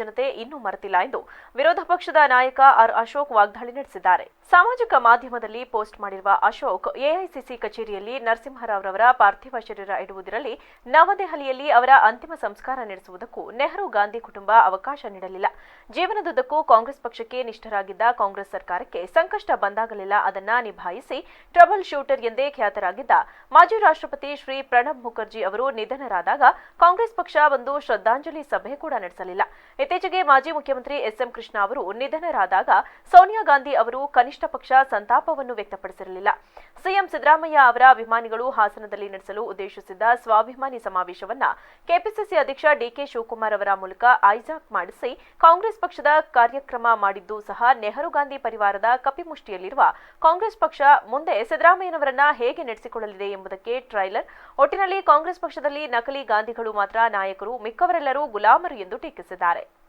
ಜನತೆ ಇನ್ನೂ ಮರೆತಿಲ್ಲ ಎಂದು ವಿರೋಧ ಪಕ್ಷದ ನಾಯಕ ಆರ್ ಅಶೋಕ್ ವಾಗ್ದಾಳಿ ನಡೆಸಿದ್ದಾರೆ. ಸಾಮಾಜಿಕ ಮಾಧ್ಯಮದಲ್ಲಿ ಪೋಸ್ಟ್ ಮಾಡಿರುವ ಅಶೋಕ್, ಎಐಸಿಸಿ ಕಚೇರಿಯಲ್ಲಿ ನರಸಿಂಹರಾವ್ ರವರ ಪಾರ್ಥಿವ ಶರೀರ ಇಡುವುದರಲ್ಲಿ ನವದೆಹಲಿಯಲ್ಲಿ ಅವರ ಅಂತಿಮ ಸಂಸ್ಕಾರ ನಡೆಸುವುದಕ್ಕೂ ನೆಹರು ಗಾಂಧಿ ಕುಟುಂಬ ಅವಕಾಶ ನೀಡಲಿಲ್ಲ. ಜೀವನದುದ್ದಕ್ಕೂ ಕಾಂಗ್ರೆಸ್ ಪಕ್ಷಕ್ಕೆ ನಿಷ್ಠರಾಗಿದ್ದ ಕಾಂಗ್ರೆಸ್ ಸರ್ಕಾರಕ್ಕೆ ಸಂಕಷ್ಟ ಬಂದಾಗಲೆಲ್ಲ ಅದನ್ನ ನಿಭಾಯಿಸಿ ಟ್ರಬಲ್ ಶೂಟರ್ ಎಂದೇ ಖ್ಯಾತರಾಗಿದ್ದ ಮಾಜಿ ರಾಷ್ಟ್ರಪತಿ ಶ್ರೀ ಪ್ರಣಬ್ ಮುಖರ್ಜಿ ಅವರು ನಿಧನರಾದಾಗ ಕಾಂಗ್ರೆಸ್ ಪಕ್ಷ ಒಂದು ಶ್ರದ್ಧಾಂಜಲಿ ಸಭೆ ಕೂಡ ನಡೆಸಲಿಲ್ಲ. ಇತ್ತೀಚೆಗೆ ಮಾಜಿ ಮುಖ್ಯಮಂತ್ರಿ ಎಸ್ಎಂ ಕೃಷ್ಣ ಅವರು ನಿಧನರಾದಾಗ ಸೋನಿಯಾ ಗಾಂಧಿ ಅವರು ಕನಿಷ್ಠ ಪಕ್ಷ ಸಂತಾಪವನ್ನು ವ್ಯಕ್ತಪಡಿಸಿರಲಿಲ್ಲ. ಸಿಎಂ ಸಿದ್ದರಾಮಯ್ಯ ಅವರ ಅಭಿಮಾನಿಗಳು ಹಾಸನದಲ್ಲಿ ನಡೆಸಲು ಉದ್ದೇಶಿಸಿದ್ದ ಸ್ವಾಭಿಮಾನಿ ಸಮಾವೇಶವನ್ನ ಕೆಪಿಸಿಸಿ ಅಧ್ಯಕ್ಷ ಡಿಕೆ ಶಿವಕುಮಾರ್ ಅವರ ಮೂಲಕ ಐಜಾಕ್ ಮಾಡಿಸಿ ಕಾಂಗ್ರೆಸ್ ಪಕ್ಷದ ಕಾರ್ಯಕ್ರಮ ಮಾಡಿದ್ದು ಸಹ ನೆಹರು ಗಾಂಧಿ ಪರಿವಾರದ ಕಪಿಮುಷ್ಟಿಯಲ್ಲಿರುವ ಕಾಂಗ್ರೆಸ್ ಪಕ್ಷ. ಮುಂದೆ ಸಿದ್ದರಾಮಯ್ಯನವರನ್ನ ಹೇಗೆ ನಡೆಸಿಕೊಳ್ಳಲಿದೆ ಎಂಬುದಕ್ಕೆ ಟ್ರೈಲರ್. ಒಟ್ಟಿನಲ್ಲಿ ಕಾಂಗ್ರೆಸ್ ಪಕ್ಷದಲ್ಲಿ ನಕಲಿ ಗಾಂಧಿಗಳು ಮಾತ್ರ ನಾಯಕರು, ಮಿಕ್ಕವರೆಲ್ಲರೂ ಗುಲಾಮರು ಎಂದು ಟೀಕಿಸಿದ್ದಾರೆ.